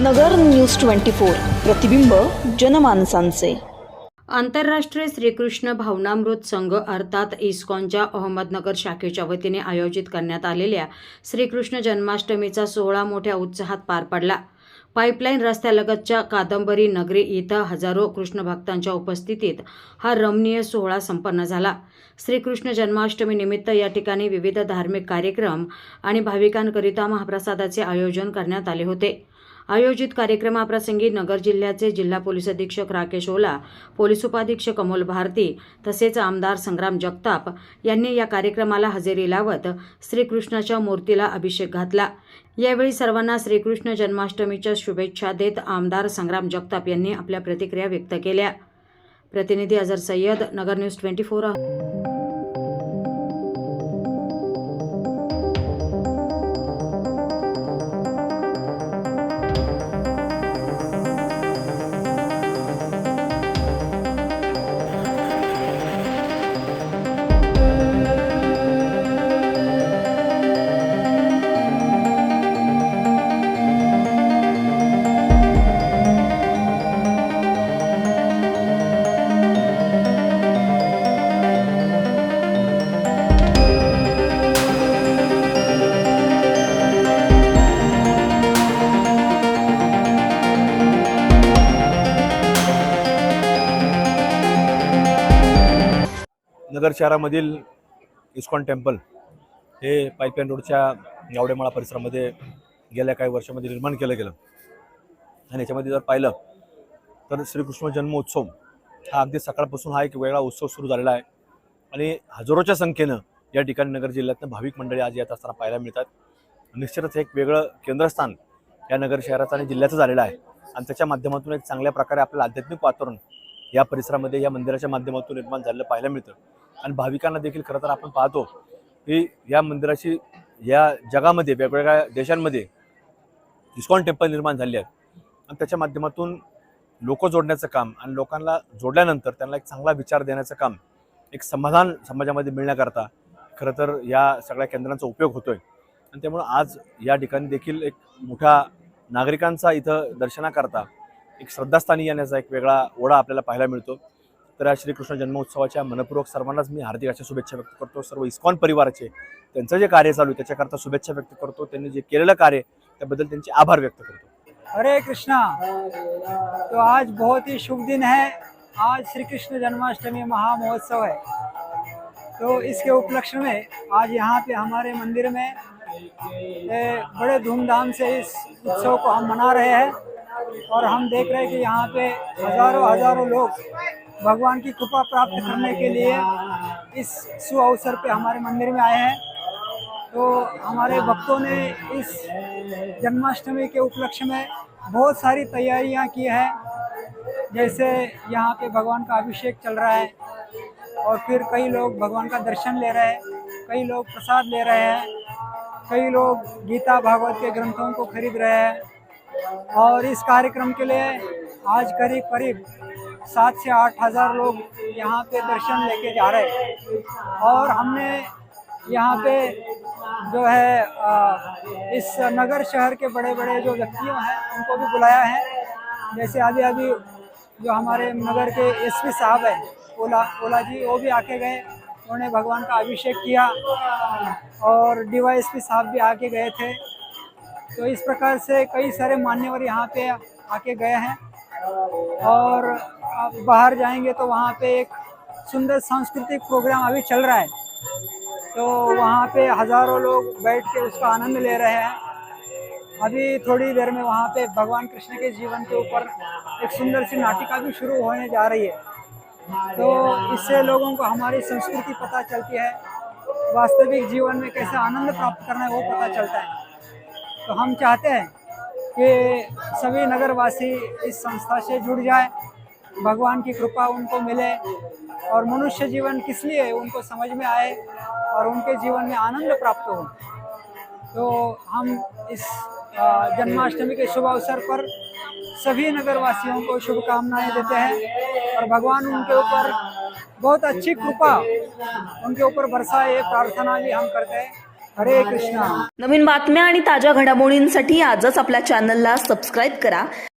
नगर news twenty four प्रतिबिंब जनमानसांचे. आंतरराष्ट्रीय श्रीकृष्ण भावनामृत संघ अर्थात इस्कॉनच्या अहमदनगर शाखेच्या वतीने आयोजित करण्यात आलेल्या श्रीकृष्ण जन्माष्टमीचा सोहळा मोठ्या उत्साहात पार पडला. पाईपलाईन रस्त्यालगतच्या कादंबरी नगरी इथं हजारो कृष्ण भक्तांच्या उपस्थितीत हा रमणीय सोहळा संपन्न झाला. श्रीकृष्ण जन्माष्टमी निमित्त या ठिकाणी विविध धार्मिक कार्यक्रम आणि भाविकांकरिता महाप्रसादाचे आयोजन करण्यात आले होते. आयोजित कार्यक्रमाप्रसंगी नगर जिल्ह्याचे जिल्हा पोलीस अधीक्षक राकेश ओला पोलीस उपाधीक्षक अमोल भारती तसेच आमदार संग्राम जगताप यांनी या कार्यक्रमाला हजेरी लावत श्रीकृष्णाच्या मूर्तीला अभिषेक घातला. यावेळी सर्वांना श्रीकृष्ण जन्माष्टमीच्या शुभेच्छा देत आमदार संग्राम जगताप यांनी आपल्या प्रतिक्रिया व्यक्त केल्या. प्रतिनिधी Azhar Sayyad Nagar news twenty four Nagar शहरामधील इस्कॉन टेम्पल हे पाईपलाईन रोडच्या गावडेमाळा परिसरामध्ये गेल्या काही वर्षामध्ये निर्माण केलं गेलं. आणि याच्यामध्ये जर पाहिलं तर श्रीकृष्ण जन्मोत्सव हा अगदी सकाळपासून हा एक वेगळा उत्सव सुरू झालेला आहे. आणि हजारोच्या संख्येनं या ठिकाणी नगर जिल्ह्यातनं भाविक मंडळी आज येत असताना पाहायला मिळतात. निश्चितच एक वेगळं केंद्रस्थान या नगर शहराचं आणि जिल्ह्याचं झालेलं आहे. आणि त्याच्या माध्यमातून एक चांगल्या प्रकारे आपल्याला आध्यात्मिक वातावरण या परिसरामध्ये या मंदिराच्या माध्यमातून निर्माण झालेलं पाहायला मिळतं. आणि भाविकांना देखील खरं तर आपण पाहतो की या मंदिराची या जगामध्ये वेगवेगळ्या देशांमध्ये इस्कॉन टेम्पल निर्माण झाली आहेत. आणि त्याच्या माध्यमातून लोक जोडण्याचं काम आणि लोकांना जोडल्यानंतर त्यांना एक चांगला विचार देण्याचं काम एक समाधान समाजामध्ये मिळण्याकरता खरं तर या सगळ्या केंद्रांचा उपयोग होतोय. आणि त्यामुळं आज या ठिकाणी देखील एक मोठ्या नागरिकांचा इथं दर्शनाकरता एक श्रद्धास्थानी येण्याचा एक वेगळा ओढा आपल्याला पाहायला मिळतो. तर या श्रीकृष्ण जन्मोत्सवाच्या मनपूर्वक सर्वांनाच मी हार्दिक अशा शुभेच्छा व्यक्त करतो. सर्व इस्कॉन परिवाराचे त्यांचं जे कार्य चालू आहे त्याच्याकरता शुभेच्छा व्यक्त करतो. त्यांनी जे केलेलं कार्य त्याबद्दल त्यांचे आभार व्यक्त करतो. हरे कृष्णा! तो आज बहुत ही शुभ दिन है. आज श्री कृष्ण जन्माष्टमी महामहोत्सव है. तो इसके उपलक्ष्य में आज यहाँ पे हमारे मंदिर में बड़े धूमधाम से इस उत्सव को हम मना रहे हैं। और हम देख रहे हैं कि यहाँ पे हज़ारों हज़ारों लोग भगवान की कृपा प्राप्त करने के लिए इस शुभ अवसर पे हमारे मंदिर में आए हैं। तो हमारे भक्तों ने इस जन्माष्टमी के उपलक्ष्य में बहुत सारी तैयारियाँ की हैं। जैसे यहाँ पे भगवान का अभिषेक चल रहा है और फिर कई लोग भगवान का दर्शन ले रहे हैं, कई लोग प्रसाद ले रहे हैं, कई लोग गीता भागवत के ग्रंथों को खरीद रहे हैं। और इस कार्यक्रम के लिए आज करीब करीब सात से आठ हज़ार लोग यहाँ पे दर्शन लेके जा रहे हैं। और हमने यहाँ पे जो है इस नगर शहर के बड़े बड़े जो व्यक्तियों हैं, उनको भी बुलाया है। जैसे अभी अभी जो हमारे नगर के एसपी साहब हैं, ओला ओला जी, वो भी आके गए। उन्होंने भगवान का अभिषेक किया और डीवाईएसपी साहब भी आके गए थे। तो इस प्रकार से कई सारे मान्यवर यहाँ पे आके गए हैं। और आप बाहर जाएँगे तो वहाँ पे एक सुंदर सांस्कृतिक प्रोग्राम अभी चल रहा है। तो वहाँ पे हज़ारों लोग बैठ के उसका आनंद ले रहे हैं। अभी थोड़ी देर में वहाँ पे भगवान कृष्ण के जीवन के ऊपर एक सुंदर सी नाटिका भी शुरू होने जा रही है। तो इससे लोगों को हमारी संस्कृति पता चलती है। वास्तविक जीवन में कैसे आनंद प्राप्त करना है वो पता चलता है। तो हम चाहते हैं कि सभी नगरवासी इस संस्था से जुड़ जाए। भगवान की कृपा उनको मिले और मनुष्य जीवन किस लिए उनको समझ में आए और उनके जीवन में आनंद प्राप्त हो। तो हम इस जन्माष्टमी के शुभ अवसर पर सभी नगरवासियों को शुभकामनाएँ देते हैं और भगवान उनके ऊपर बहुत अच्छी कृपा उनके ऊपर बरसाए ये प्रार्थना भी हम करते हैं। हरे कृष्णा. नवीन बातम्या आणि ताज्या घडामोडींसाठी आजच आपल्या चॅनलला सबस्क्राईब करा.